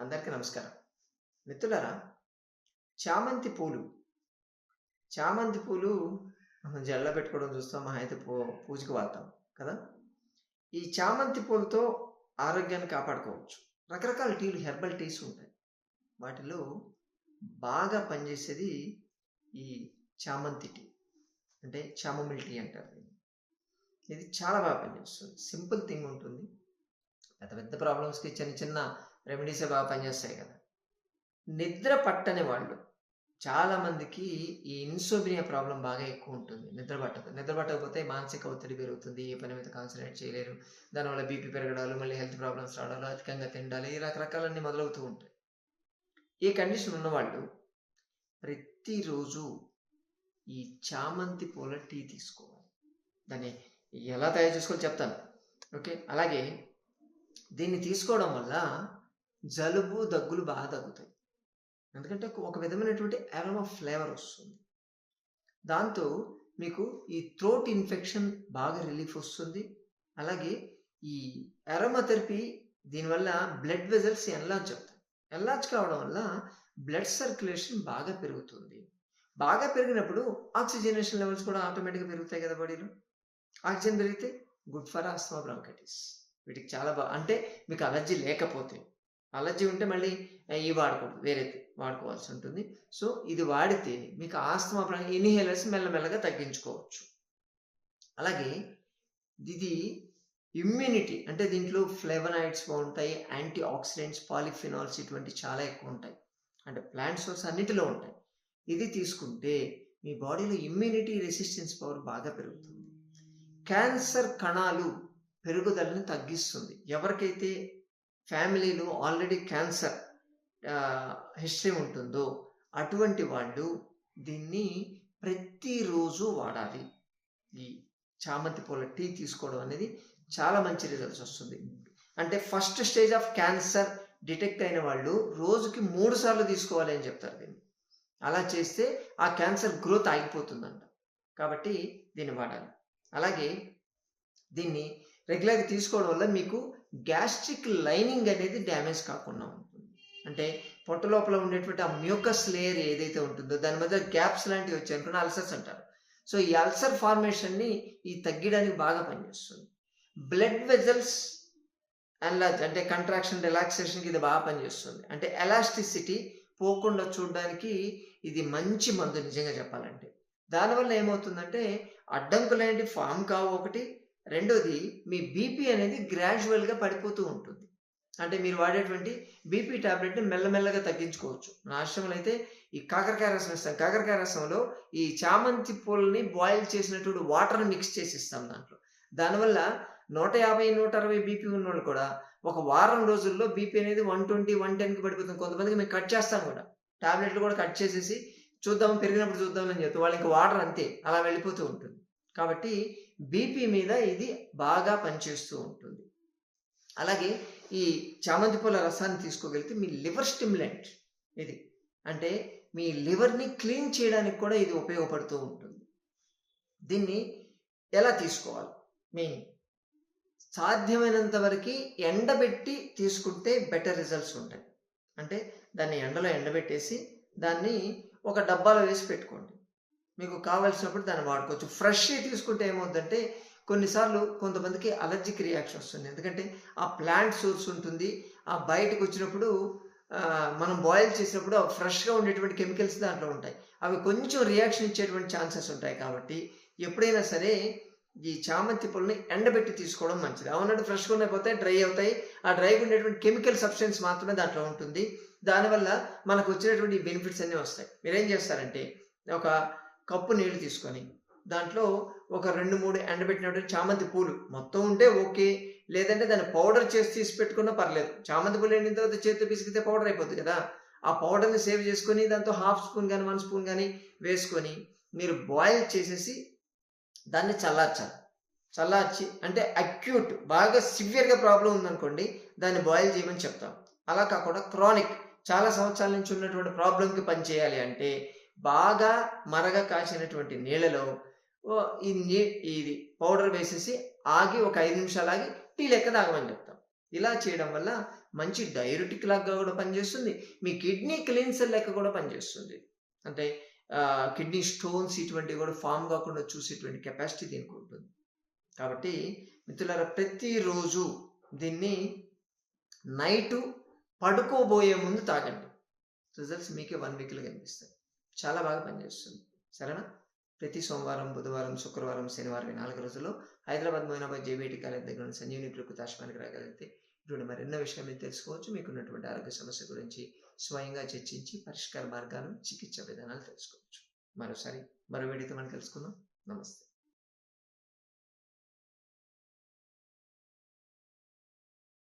అందరికీ నమస్కారం. మిత్రులరా చామంతి పూలు. చామంతి పూలు మనం జల్ల పెట్టుకోవడం చూస్తాం మహా అయితే పూ పూజకు వాడతాం కదా? ఈ చామంతి పూలతో ఆరోగ్యాన్ని కాపాడుకోవచ్చు. రకరకాల టీలు హెర్బల్ టీస్ ఉంటాయి. వాటిలో బాగా పనిచేసేది ఈ చామంతి టీ. అంటే చామమిల్ టీ అంటారు ఇది చాలా బాగా పనిచేస్తుంది. సింపుల్ థింగ్ ఉంటుంది. పెద్ద పెద్ద ప్రాబ్లమ్స్కి చిన్న చిన్న రెమెడీసే బాగా పనిచేస్తాయి కదా. నిద్ర పట్టని వాళ్ళు చాలామందికి ఈ ఇన్సోబినియా ప్రాబ్లం బాగా ఎక్కువ ఉంటుంది. నిద్ర పట్టదు. నిద్ర పట్టకపోతే మానసిక ఒత్తిడి పెరుగుతుంది. ఏ పని మీద కాన్సన్ట్రేట్ చేయలేరు. దానివల్ల బీపీ పెరగడాలు మళ్ళీ హెల్త్ ప్రాబ్లమ్స్ రావడాలు అధికంగా తిండాలి ఈ రకరకాలన్నీ మొదలవుతూ ఉంటాయి. ఈ కండిషన్ ఉన్నవాళ్ళు ప్రతిరోజు ఈ చామంతి పూల టీ తీసుకోవాలి. దాన్ని ఎలా తయారు చేసుకోవాలో చెప్తాను. ఓకే? అలాగే దీన్ని తీసుకోవడం వల్ల జలుబు దగ్గులు బాగా తగ్గుతాయి. ఎందుకంటే ఒక విధమైనటువంటి అరమ ఫ్లేవర్ వస్తుంది. దాంతో మీకు ఈ థ్రోట్ ఇన్ఫెక్షన్ బాగా రిలీఫ్ వస్తుంది. అలాగే ఈ అరోమా థెరపీ దీనివల్ల బ్లడ్ వెజల్స్ ఎన్లార్జ్ అవుతాయి. ఎన్లార్జ్ కావడం వల్ల బ్లడ్ సర్క్యులేషన్ బాగా పెరుగుతుంది. బాగా పెరిగినప్పుడు ఆక్సిజనేషన్ లెవెల్స్ కూడా ఆటోమేటిక్గా పెరుగుతాయి కదా బాడీలో ఆక్సిజన్ పెరిగితే గుడ్ ఫర్ ఆస్మా బ్రాంకైటిస్ వీటికి చాలా బాగా అంటే మీకు అలర్జీ లేకపోతే అలర్జీ ఉంటే మళ్ళీ ఇవి వాడకూడదు వేరే వాడుకోవాల్సి ఉంటుంది. సో ఇది వాడితే మీకు ఆస్తమా ఇన్హేలర్స్ మెల్లమెల్లగా తగ్గించుకోవచ్చు. అలాగే ఇది ఇమ్యూనిటీ అంటే దీంట్లో ఫ్లేవనాయిడ్స్ బాగుంటాయి యాంటీ ఆక్సిడెంట్స్ పాలిఫినాల్స్ ఇటువంటి చాలా ఎక్కువ ఉంటాయి. అంటే ప్లాంట్ సోర్స్ అన్నిటిలో ఉంటాయి. ఇది తీసుకుంటే మీ బాడీలో ఇమ్యూనిటీ రెసిస్టెన్స్ పవర్ బాగా పెరుగుతుంది. క్యాన్సర్ కణాలు పెరుగుదలని తగ్గిస్తుంది. ఎవరికైతే ఫ్యామిలీలో ఆల్రెడీ క్యాన్సర్ హిస్టరీ ఉంటుందో అటువంటి వాళ్ళు దీన్ని ప్రతిరోజు వాడాలి. ఈ చామంతి పూల టీ తీసుకోవడం అనేది చాలా మంచి రిజల్ట్స్ వస్తుంది. అంటే first stage of cancer detect అయిన వాళ్ళు రోజుకి మూడు సార్లు తీసుకోవాలి అని చెప్తారు దీన్ని. అలా చేస్తే ఆ క్యాన్సర్ గ్రోత్ ఆగిపోతుందంట. కాబట్టి దీన్ని వాడాలి. అలాగే దీన్ని రెగ్యులర్గా తీసుకోవడం వల్ల మీకు గ్యాస్ట్రిక్ లైనింగ్ అనేది డ్యామేజ్ కాకుండా ఉంటుంది. అంటే పొట్ట లోపల ఉండేటువంటి ఆ మ్యూకస్ లేయర్ ఏదైతే ఉంటుందో దాని మధ్య గ్యాప్స్ లాంటివి వచ్చాయనుకున్న అల్సర్స్ అంటారు. సో ఈ అల్సర్ ఫార్మేషన్ని ఈ తగ్గడానికి బాగా పనిచేస్తుంది. బ్లడ్ వెజల్స్ ఎన్లార్జ్ అంటే కంట్రాక్షన్ రిలాక్సేషన్కి ఇది బాగా పనిచేస్తుంది. అంటే ఎలాస్టిసిటీ పోకుండా చూడడానికి ఇది మంచి మందు నిజంగా చెప్పాలంటే. దానివల్ల ఏమవుతుందంటే అడ్డంకులేంటి ఫామ్ కావు ఒకటి రెండోది మీ బీపీ అనేది గ్రాడ్యువల్గా పడిపోతూ ఉంటుంది. అంటే మీరు వాడేటువంటి బీపీ ట్యాబ్లెట్ని మెల్లమెల్లగా తగ్గించుకోవచ్చు. నా ఆశ్రమంలో అయితే ఈ కాకరకాయ రసం ఇస్తాం కాకరకాయ రసంలో ఈ చామంతి పూలని బాయిల్ చేసినటువంటి వాటర్ని మిక్స్ చేసి ఇస్తాం దాంట్లో. దానివల్ల నూట యాభై నూట అరవై బీపీ ఉన్నోళ్ళు కూడా ఒక వారం రోజుల్లో బీపీ అనేది వన్ ట్వంటీ వన్ టెన్కి పడిపోతుంది కొంతమందికి మేము కట్ చేస్తాం కూడా. టాబ్లెట్లు కూడా కట్ చేసేసి చూద్దాం పెరిగినప్పుడు చూద్దామని చెప్తే వాళ్ళకి వాటర్ అంతే. అలా వెళ్ళిపోతూ ఉంటుంది. కాబట్టి బీపీ మీద ఇది బాగా పనిచేస్తూ ఉంటుంది. అలాగే ఈ చామంతి పూల రసాన్ని తీసుకోగలిగితే మీ లివర్ స్టిమ్యులెంట్ ఇది. అంటే మీ లివర్ని క్లీన్ చేయడానికి కూడా ఇది ఉపయోగపడుతూ ఉంటుంది. దీన్ని ఎలా తీసుకోవాలి? మెయిన్ సాధ్యమైనంత వరకు ఎండబెట్టి తీసుకుంటే బెటర్ రిజల్ట్స్ ఉంటాయి. అంటే దాన్ని ఎండలో ఎండబెట్టేసి దాన్ని ఒక డబ్బాలో వేసి పెట్టుకోండి. మీకు కావలసినప్పుడు దాన్ని వాడుకోవచ్చు. ఫ్రెష్గా తీసుకుంటే ఏమవుతుందంటే కొన్నిసార్లు కొంతమందికి అలర్జిక్ రియాక్షన్ వస్తుంది. ఎందుకంటే ఆ ప్లాంట్ సోర్స్ ఉంటుంది. ఆ బయటకు వచ్చినప్పుడు మనం బాయిల్ చేసినప్పుడు ఫ్రెష్గా ఉండేటువంటి కెమికల్స్ దాంట్లో ఉంటాయి. అవి కొంచెం రియాక్షన్ ఇచ్చేటువంటి ఛాన్సెస్ ఉంటాయి కాబట్టి ఎప్పుడైనా సరే ఈ చామంతి పూలని ఎండబెట్టి తీసుకోవడం మంచిది. అవునంటే ఫ్రెష్గా ఉండకపోతే డ్రై అవుతాయి. ఆ డ్రైగా ఉండేటువంటి కెమికల్ సబ్స్టెన్స్ మాత్రమే దాంట్లో ఉంటుంది. దానివల్ల మనకు వచ్చినటువంటి బెనిఫిట్స్ అన్నీ వస్తాయి. మీరేం చేస్తారంటే ఒక కప్పు నీళ్ళు తీసుకొని దాంట్లో ఒక రెండు మూడు ఎండబెట్టినటువంటి చామంతి పూలు. మొత్తం ఉంటే ఓకే. లేదంటే దాన్ని పౌడర్ చేసి తీసి పెట్టుకున్నా పర్లేదు. చామంతి పూలు ఎండిన తర్వాత చేతితో పిసికితే పౌడర్ అయిపోతుంది కదా. ఆ పౌడర్ని సేవ్ చేసుకొని దాంతో హాఫ్ స్పూన్ కానీ వన్ స్పూన్ కానీ వేసుకొని మీరు బాయిల్ చేసేసి దాన్ని చల్లార్చాలి. చల్లార్చి అంటే అక్యూట్ బాగా సివియర్గా ప్రాబ్లం ఉందనుకోండి దాన్ని బాయిల్ చేయమని చెప్తాం. అలా కాకుండా క్రానిక్ చాలా సంవత్సరాల నుంచి ఉన్నటువంటి ప్రాబ్లంకి పనిచేయాలి అంటే బాగా మరగ కాచినటువంటి నీళ్ళలో ఈ నీ ఇది పౌడర్ వేసేసి ఆగి ఒక ఐదు నిమిషాలు ఆగి టీ లెక్క తాగమని చెప్తాం. ఇలా చేయడం వల్ల మంచి డైరెటిక్ లాగా కూడా పనిచేస్తుంది. మీ కిడ్నీ క్లీన్సర్ లెక్క కూడా పనిచేస్తుంది. అంటే కిడ్నీ స్టోన్స్ ఇటువంటివి కూడా ఫామ్ కాకుండా చూసేటువంటి కెపాసిటీ దీనికి ఉంటుంది. కాబట్టి మిత్రులారా ప్రతిరోజు దీన్ని నైటు పడుకోబోయే ముందు తాగండి. రిజల్ట్స్ మీకే వన్ వీక్లో కనిపిస్తాయి. చాలా బాగా పనిచేస్తుంది. సరేనా? ప్రతి సోమవారం బుధవారం శుక్రవారం శనివారం ఈ నాలుగు రోజుల్లో హైదరాబాద్ మోయినాబాద్ జేబీటీ కాలేజ్ దగ్గర ఉన్న సంజీవని ప్రకృతి ఆశ్రమానికి రాగలిగితే ఇటువంటి మరెన్నో విషయాలు తెలుసుకోవచ్చు తెలుసుకోవచ్చు. మీకున్నటువంటి ఆరోగ్య సమస్య గురించి స్వయంగా చర్చించి పరిష్కార మార్గాలు చికిత్స విధానాలు తెలుసుకోవచ్చు. మరోసారి మరో వేడితో మనం తెలుసుకుందాం నమస్తే.